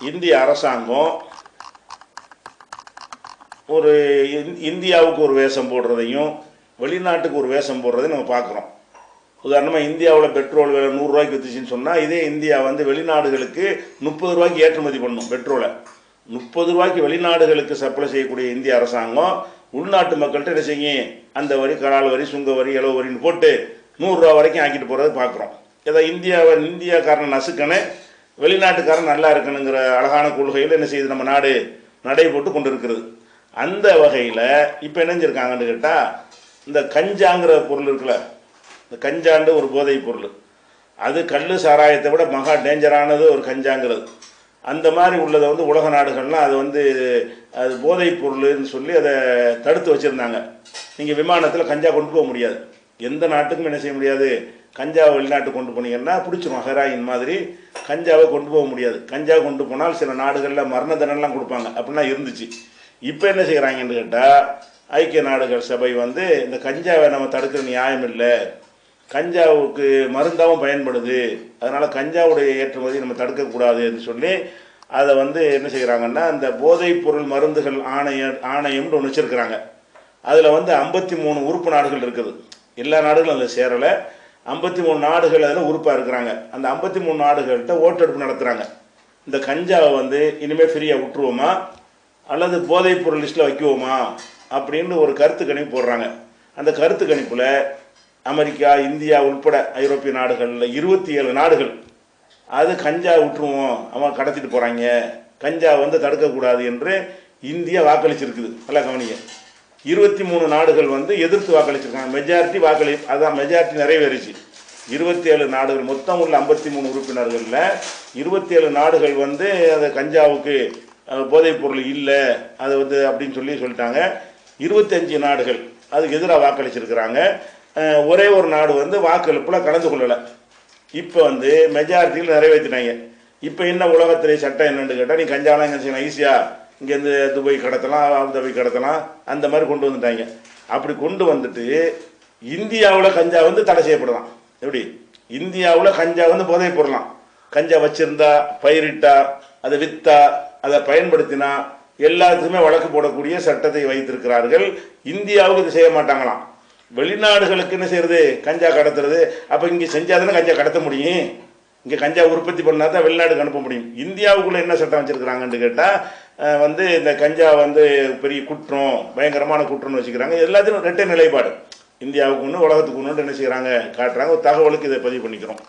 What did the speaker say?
இந்திய அரசாங்கம் ஒரு இந்- இந்தியாவுக்கு ஒரு வேஷம் போடுறதையும் வெளிநாட்டுக்கு ஒரு வேஷம் போடுறதையும் நம்ம பார்க்குறோம். உதாரணமாக இந்தியாவில் பெட்ரோல் விலை நூறுரூவாய்க்கு வித்துச்சின்னு சொன்னால் இதே இந்தியா வந்து வெளிநாடுகளுக்கு முப்பது ரூபாய்க்கு ஏற்றுமதி பண்ணும் பெட்ரோலை. முப்பது ரூபாய்க்கு வெளிநாடுகளுக்கு சப்ளை செய்யக்கூடிய இந்திய அரசாங்கம் உள்நாட்டு மக்கள்கிட்ட என்ன செய்யும்? அந்த வரி கடால் வரி சுங்க வரி இளவு வரின்னு போட்டு நூறுரூவா வரைக்கும் ஆக்கிட்டு போகிறத பார்க்குறோம். ஏதோ இந்தியாவை இந்தியாக்காரன் நசுக்கன்னு வெளிநாட்டுக்காரன் நல்லா இருக்கணுங்கிற அழகான கொள்கையில் என்ன செய்யுது? நம்ம நாடு நடை போட்டு கொண்டு இருக்கிறது அந்த வகையில் இப்போ இணைஞ்சிருக்காங்கன்னு கேட்டால் இந்த கஞ்சாங்கிற பொருள் இருக்குல்ல இந்த கஞ்சாண்டு ஒரு போதைப் பொருள். அது கல் சாராயத்தை விட மகா டேஞ்சரானது ஒரு கஞ்சாங்கிறது. அந்த மாதிரி உள்ளதை வந்து உலக நாடுகள்லாம் அது வந்து அது போதைப் பொருள்னு சொல்லி அதை தடுத்து வச்சுருந்தாங்க. நீங்கள் விமானத்தில் கஞ்சா கொண்டு போக முடியாது. எந்த நாட்டுக்கும் என்ன செய்ய முடியாது? கஞ்சா வெளிநாட்டுக்கு கொண்டு போனீங்கன்னா பிடிச்சிரும். ஹெராயின் மாதிரி கஞ்சாவை கொண்டு போக முடியாது. கஞ்சா கொண்டு போனால் சில நாடுகளில் மரண தண்டனைலாம் கொடுப்பாங்க. அப்படிலாம் இருந்துச்சு. இப்போ என்ன செய்கிறாங்கன்னு கேட்டால் ஐக்கிய நாடுகள் சபை வந்து இந்த கஞ்சாவை நம்ம தடுக்கிற நியாயம் இல்லை. கஞ்சாவுக்கு மருந்தாகவும் பயன்படுது. அதனால் கஞ்சாவுடைய ஏற்றுமதி நம்ம தடுக்கக்கூடாதுன்னு சொல்லி அதை வந்து என்ன செய்கிறாங்கன்னா இந்த போதைப் பொருள் மருந்துகள் ஆணைய ஆணையம்னு ஒன்று வச்சுருக்கிறாங்க. அதில் வந்து ஐம்பத்தி மூணு உறுப்பு நாடுகள் இருக்குது. எல்லா நாடுகளும் அதில் சேரலை. ஐம்பத்தி மூணு நாடுகள் அதில் உறுப்பாக இருக்கிறாங்க. அந்த ஐம்பத்தி மூணு நாடுகள்கிட்ட ஓட்டெடுப்பு நடத்துகிறாங்க இந்த கஞ்சாவை வந்து இனிமேல் ஃப்ரீயாக விட்டுருவோமா? அல்லது போதைப் பொருள் லிஸ்ட்டில் வைக்குவோமா? அப்படின்னு ஒரு கருத்து கணிப்பு போடுறாங்க. அந்த கருத்து கணிப்பில் அமெரிக்கா இந்தியா உட்பட ஐரோப்பிய நாடுகளில் இருபத்தி ஏழு நாடுகள் அது கஞ்சா விட்டுருவோம். அவன் கடத்திட்டு போகிறாங்க கஞ்சா வந்து தடுக்கக்கூடாது என்று இந்தியா வாக்களிச்சிருக்குது. நல்லா கவனிங்க. இருபத்தி மூணு நாடுகள் வந்து எதிர்த்து வாக்களிச்சிருக்காங்க. மெஜாரிட்டி வாக்களி அதான் மெஜாரிட்டி நிறைவேறிச்சு. இருபத்தி ஏழு நாடுகள் மொத்தம் உள்ள ஐம்பத்தி மூணு உறுப்பினர்களில் இருபத்தி ஏழு நாடுகள் வந்து அந்த கஞ்சாவுக்கு போதைப் பொருள் இல்லை அது வந்து அப்படின்னு சொல்லி சொல்லிட்டாங்க. இருபத்தஞ்சு நாடுகள் அதுக்கு எதிராக வாக்களிச்சிருக்கிறாங்க. ஒரே ஒரு நாடு வந்து வாக்களிப்பில் கலந்து கொள்ளலை. இப்போ வந்து மெஜாரிட்டியில் நிறைவேற்றினாங்க இப்போ என்ன உலகத்திலே சட்டம் என்னென்னு கேட்டால் நீ கஞ்சாலாம் என்ன செய்யணும் ஈஸியாக இங்கேருந்து துபாய் கடத்தலாம் அபுதாபி கடத்தலாம் அந்த மாதிரி கொண்டு வந்துட்டாங்க. அப்படி கொண்டு வந்துட்டு இந்தியாவில் கஞ்சா வந்து தடை செய்யப்படலாம். எப்படி? இந்தியாவில் கஞ்சா வந்து புதை பொருளாம் கஞ்சா வச்சிருந்தா பயிரிட்டா அதை விற்றா அதை பயன்படுத்தினா எல்லாத்துக்குமே வழக்கு போடக்கூடிய சட்டத்தை வைத்திருக்கிறார்கள். இந்தியாவுக்கு இது செய்ய மாட்டாங்களாம். வெளிநாடுகளுக்கு என்ன செய்யறது? கஞ்சா கடத்துறது. அப்போ இங்கே செஞ்சாதானே கஞ்சா கடத்த முடியும்? இங்கே கஞ்சா உற்பத்தி பண்ணால் தான் வெளிநாடுக்கு அனுப்ப முடியும். இந்தியாவுக்குள்ளே என்ன சட்டம் வச்சுருக்கிறாங்கன்னு கேட்டால் வந்து இந்த கஞ்சா வந்து பெரிய குற்றம் பயங்கரமான குற்றம்னு வச்சுக்கிறாங்க. எல்லாத்திலும் ரெட்டை நிலைப்பாடு. இந்தியாவுக்கு ஒன்று உலகத்துக்கு ஒன்று என்ன செய்கிறாங்க காட்டுறாங்க. ஒரு தகவலுக்கு இதை பதிவு பண்ணிக்கிறோம்.